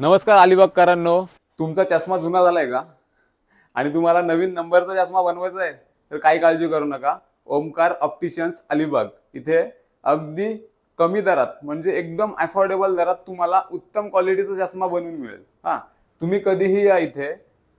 नमस्कार अलिबागकरांनो. तुमचा चष्मा जुना झालाय का? आणि तुम्हाला नवीन नंबरचा चष्मा बनवायचा आहे तर काही काळजी करू नका. ओमकार ऑप्टिशियन्स अलिबाग. इथे अगदी कमी दरात म्हणजे एकदम अफोर्डेबल दरात तुम्हाला उत्तम क्वालिटीचा चष्मा बनवून मिळेल. हा तुम्ही कधीही या इथे.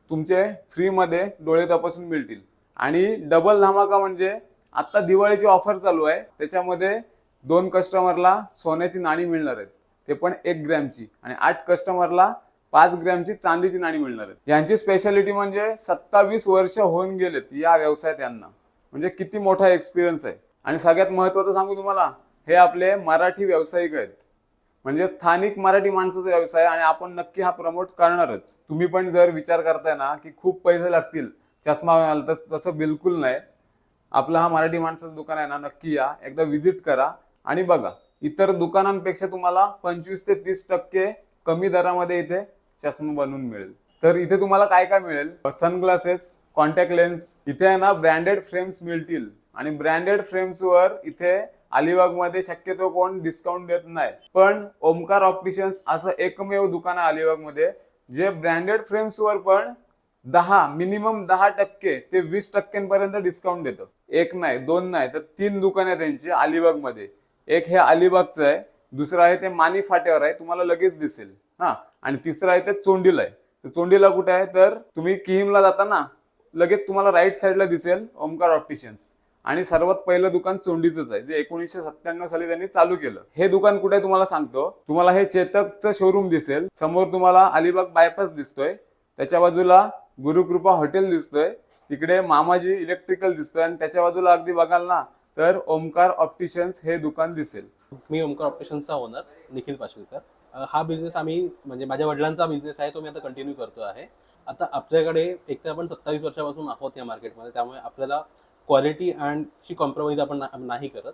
तुमचे फ्रीमध्ये डोळे तपासून मिळतील. आणि डबल धमाका म्हणजे आता दिवाळीची ऑफर चालू आहे त्याच्यामध्ये दोन कस्टमरला सोन्याची नाणी मिळणार आहेत. ते पण एक ग्रॅमची. आणि आठ कस्टमरला पाच ग्रॅमची चांदीची नाणी मिळणार आहेत. यांची स्पेशालिटी म्हणजे सत्तावीस वर्ष होऊन गेलेत या व्यवसायात यांना. म्हणजे किती मोठा एक्सपिरियन्स आहे. आणि सगळ्यात महत्वाचं सांगू तुम्हाला हे आपले मराठी व्यावसायिक आहेत. म्हणजे स्थानिक मराठी माणसाचा व्यवसाय आणि आपण नक्की हा प्रमोट करणारच. तुम्ही पण जर विचार करताय ना की खूप पैसे लागतील चष्मा घाल तर तसं बिलकुल नाही. आपलं हा मराठी माणसाचं दुकान आहे ना नक्की या. एकदा व्हिजिट करा आणि बघा. इतर दुकानांपेक्षा तुम्हाला पंचवीस ते तीस टक्के कमी दरामध्ये इथे चष्मा बनवून मिळेल. तर इथे तुम्हाला काय काय मिळेल? सनग्लासेस कॉन्टॅक्ट लेन्स इथे आहे ना ब्रँडेड फ्रेम्स मिळतील. आणि ब्रँडेड फ्रेम्सवर इथे अलिबागमध्ये शक्यतो कोण डिस्काउंट देत नाही. पण ओमकार ऑप्टिशन्स असं एकमेव दुकान आहे अलिबागमध्ये जे ब्रँडेड फ्रेम्सवर पण दहा मिनिमम दहा टक्के ते वीस टक्क्यांपर्यंत डिस्काउंट देतं. एक नाही दोन नाही तर तीन दुकान आहे त्यांची अलिबागमध्ये. एक हे अलिबागचं आहे दुसरं आहे ते मानी फाट्यावर आहे तुम्हाला लगेच दिसेल. हा आणि तिसरं आहे ते चोंडीला आहे. तर चोंडीला कुठे आहे? तर तुम्ही किहिमला जाताना लगेच तुम्हाला राईट साईडला दिसेल ओमकार ऑप्टिशियन्स आणि सर्वात पहिलं दुकान चोंडीचंच आहे जे एकोणीसशे सत्त्याण्णव साली त्यांनी चालू केलं. हे दुकान कुठे आहे तुम्हाला सांगतो. तुम्हाला हे चेतकचं शोरूम दिसेल. समोर तुम्हाला अलिबाग बायपास दिसतोय. त्याच्या बाजूला गुरुकृपा हॉटेल दिसतोय. तिकडे मामाजी इलेक्ट्रिकल दिसतोय. आणि त्याच्या बाजूला अगदी बघाल ना तर ओमकार ऑप्टिशन्स हे दुकान दिसेल. मी ओमकार ऑप्टिशन्सचा ओनर निखिल पाशेलकर हा बिझनेस आम्ही म्हणजे माझ्या वडिलांचा बिझनेस आहे तो मी आता कंटिन्यू करतो आहे. आता आपल्याकडे एक तर आपण सत्तावीस वर्षापासून आहोत या मार्केटमध्ये त्यामुळे आपल्याला क्वालिटी अँडची कॉम्प्रोमाइज आपण नाही करत.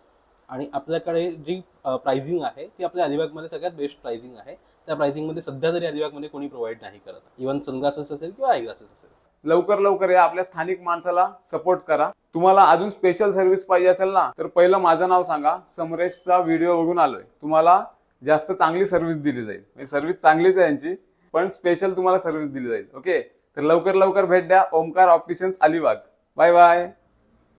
आणि आपल्याकडे जी प्राइसिंग आहे ती आपल्या अलिबागमध्ये सगळ्यात बेस्ट प्राइसिंग आहे. त्या प्राइसिंगमध्ये सध्या तरी अलिबागमध्ये कोणी प्रोव्हाइड नाही करत. इव्हन सनग्लासेस असेल किंवा आय ग्लासेस असेल. लवकर लवकर या आपल्या स्थानिक माणसाला सपोर्ट करा. तुम्हाला अजून स्पेशल सर्व्हिस पाहिजे असेल ना तर पहिलं माझं नाव सांगा. समरेशचा व्हिडिओ बघून आलोय. तुम्हाला जास्त चांगली सर्व्हिस दिली जाईल. म्हणजे सर्व्हिस चांगलीच आहे यांची पण स्पेशल तुम्हाला सर्व्हिस दिली जाईल. ओके तर लवकर लवकर भेट द्या. Omkar opticians Alibag. Bye bye